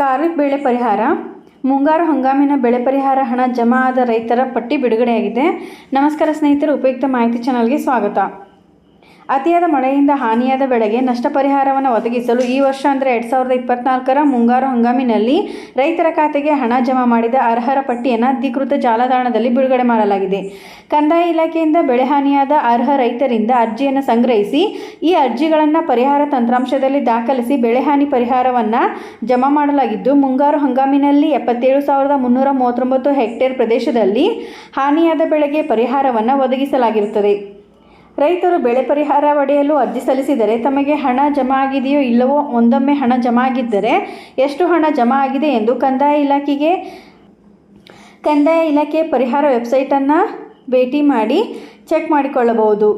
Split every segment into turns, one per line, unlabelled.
ಖಾರಿಫ್ ಬೆಳೆ ಪರಿಹಾರ, ಮುಂಗಾರು ಹಂಗಾಮಿನ ಬೆಳೆ ಪರಿಹಾರ, ಹಣ ಜಮಾ ಆದ ರೈತರ ಪಟ್ಟಿ ಬಿಡುಗಡೆಯಾಗಿದೆ. ನಮಸ್ಕಾರ ಸ್ನೇಹಿತರು, ಉಪಯುಕ್ತ ಮಾಹಿತಿ ಚಾನಲ್ಗೆ ಸ್ವಾಗತ. ಅತಿಯಾದ ಮಳೆಯಿಂದ ಹಾನಿಯಾದ ಬೆಳೆಗೆ ನಷ್ಟ ಪರಿಹಾರವನ್ನು ಒದಗಿಸಲು ಈ ವರ್ಷ ಅಂದರೆ ಎರಡು ಸಾವಿರದ ಇಪ್ಪತ್ನಾಲ್ಕರ ಮುಂಗಾರು ಹಂಗಾಮಿನಲ್ಲಿ ರೈತರ ಖಾತೆಗೆ ಹಣ ಜಮಾ ಮಾಡಿದ ಅರ್ಹರ ಪಟ್ಟಿಯನ್ನು ಅಧಿಕೃತ ಜಾಲತಾಣದಲ್ಲಿ ಬಿಡುಗಡೆ ಮಾಡಲಾಗಿದೆ. ಕಂದಾಯ ಇಲಾಖೆಯಿಂದ ಬೆಳೆ ಹಾನಿಯಾದ ಅರ್ಹ ರೈತರಿಂದ ಅರ್ಜಿಯನ್ನು ಸಂಗ್ರಹಿಸಿ ಈ ಅರ್ಜಿಗಳನ್ನು ಪರಿಹಾರ ತಂತ್ರಾಂಶದಲ್ಲಿ ದಾಖಲಿಸಿ ಬೆಳೆಹಾನಿ ಪರಿಹಾರವನ್ನು ಜಮಾ ಮಾಡಲಾಗಿದ್ದು, ಮುಂಗಾರು ಹಂಗಾಮಿನಲ್ಲಿ ಎಪ್ಪತ್ತೇಳು ಸಾವಿರದ ಮುನ್ನೂರ ಮೂವತ್ತೊಂಬತ್ತು ಹೆಕ್ಟೇರ್ ಪ್ರದೇಶದಲ್ಲಿ ಹಾನಿಯಾದ ಬೆಳೆಗೆ ಪರಿಹಾರವನ್ನು ಒದಗಿಸಲಾಗಿರುತ್ತದೆ. ರೈತರು ಬೆಳೆ ಪರಿಹಾರ ಪಡೆಯಲು ಅರ್ಜಿ ಸಲ್ಲಿಸಿದರೆ ತಮಗೆ ಹಣ ಜಮಾ ಆಗಿದೆಯೋ ಇಲ್ಲವೋ ಒಂದೊಮ್ಮೆ ಹಣ ಜಮಾ ಆಗಿದ್ದರೆ ಎಷ್ಟು ಹಣ ಜಮಾ ಆಗಿದೆ ಎಂದು ಕಂದಾಯ ಇಲಾಖೆಗೆ ಕಂದಾಯ ಇಲಾಖೆ ಪರಿಹಾರ ವೆಬ್ಸೈಟನ್ನು ಭೇಟಿ ಮಾಡಿ ಚೆಕ್ ಮಾಡಿಕೊಳ್ಳಬಹುದು.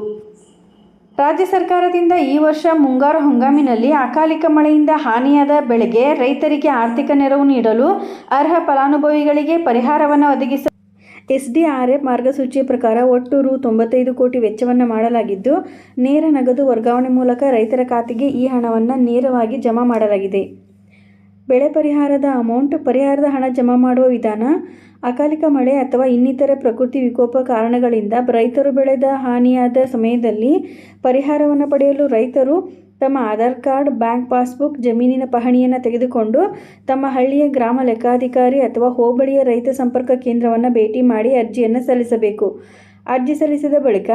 ರಾಜ್ಯ ಸರ್ಕಾರದಿಂದ ಈ ವರ್ಷ ಮುಂಗಾರು ಹಂಗಾಮಿನಲ್ಲಿ ಅಕಾಲಿಕ ಮಳೆಯಿಂದ ಹಾನಿಯಾದ ಬೆಳೆಗೆ ರೈತರಿಗೆ ಆರ್ಥಿಕ ನೆರವು ನೀಡಲು ಅರ್ಹ ಫಲಾನುಭವಿಗಳಿಗೆ ಪರಿಹಾರವನ್ನು ಒದಗಿಸ ಎಫ್ ಮಾರ್ಗಸೂಚಿ ಪ್ರಕಾರ ಒಟ್ಟು ರು ತೊಂಬತ್ತೈದು ಕೋಟಿ ವೆಚ್ಚವನ್ನು ಮಾಡಲಾಗಿದ್ದು, ನೇರ ನಗದು ವರ್ಗಾವಣೆ ಮೂಲಕ ರೈತರ ಖಾತೆಗೆ ಈ ಹಣವನ್ನು ನೇರವಾಗಿ ಜಮಾ ಮಾಡಲಾಗಿದೆ. ಬೆಳೆ ಪರಿಹಾರದ ಅಮೌಂಟ್ ಪರಿಹಾರದ ಹಣ ಜಮಾ ಮಾಡುವ ವಿಧಾನ, ಅಕಾಲಿಕ ಮಳೆ ಅಥವಾ ಇನ್ನಿತರ ಪ್ರಕೃತಿ ವಿಕೋಪ ಕಾರಣಗಳಿಂದ ರೈತರು ಬೆಳೆದ ಹಾನಿಯಾದ ಸಮಯದಲ್ಲಿ ಪರಿಹಾರವನ್ನು ಪಡೆಯಲು ರೈತರು ತಮ್ಮ ಆಧಾರ್ ಕಾರ್ಡ್, ಬ್ಯಾಂಕ್ ಪಾಸ್ಬುಕ್, ಜಮೀನಿನ ಪಹಣಿಯನ್ನು ತೆಗೆದುಕೊಂಡು ತಮ್ಮ ಹಳ್ಳಿಯ ಗ್ರಾಮ ಲೆಕ್ಕಾಧಿಕಾರಿ ಅಥವಾ ಹೋಬಳಿಯ ರೈತ ಸಂಪರ್ಕ ಕೇಂದ್ರವನ್ನು ಭೇಟಿ ಮಾಡಿ ಅರ್ಜಿಯನ್ನು ಸಲ್ಲಿಸಬೇಕು. ಅರ್ಜಿ ಸಲ್ಲಿಸಿದ ಬಳಿಕ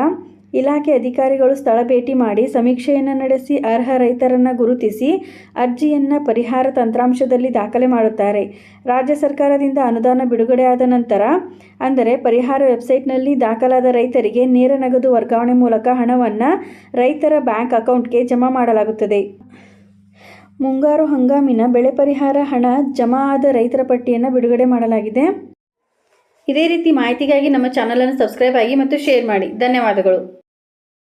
ಇಲಾಖೆ ಅಧಿಕಾರಿಗಳು ಸ್ಥಳ ಭೇಟಿ ಮಾಡಿ ಸಮೀಕ್ಷೆಯನ್ನು ನಡೆಸಿ ಅರ್ಹ ರೈತರನ್ನು ಗುರುತಿಸಿ ಅರ್ಜಿಯನ್ನು ಪರಿಹಾರ ತಂತ್ರಾಂಶದಲ್ಲಿ ದಾಖಲೆ ಮಾಡುತ್ತಾರೆ. ರಾಜ್ಯ ಸರ್ಕಾರದಿಂದ ಅನುದಾನ ಬಿಡುಗಡೆಯಾದ ನಂತರ, ಅಂದರೆ ಪರಿಹಾರ ವೆಬ್ಸೈಟ್ನಲ್ಲಿ ದಾಖಲಾದ ರೈತರಿಗೆ ನೇರ ನಗದು ವರ್ಗಾವಣೆ ಮೂಲಕ ಹಣವನ್ನು ರೈತರ ಬ್ಯಾಂಕ್ ಅಕೌಂಟ್ಗೆ ಜಮಾ ಮಾಡಲಾಗುತ್ತದೆ. ಮುಂಗಾರು ಹಂಗಾಮಿನ ಬೆಳೆ ಪರಿಹಾರ ಹಣ ಜಮಾ ಆದ ರೈತರ ಪಟ್ಟಿಯನ್ನು ಬಿಡುಗಡೆ ಮಾಡಲಾಗಿದೆ. ಇದೇ ರೀತಿ ಮಾಹಿತಿಗಾಗಿ ನಮ್ಮ ಚಾನಲನ್ನು ಸಬ್ಸ್ಕ್ರೈಬ್ ಆಗಿ ಮತ್ತು ಶೇರ್ ಮಾಡಿ. ಧನ್ಯವಾದಗಳು.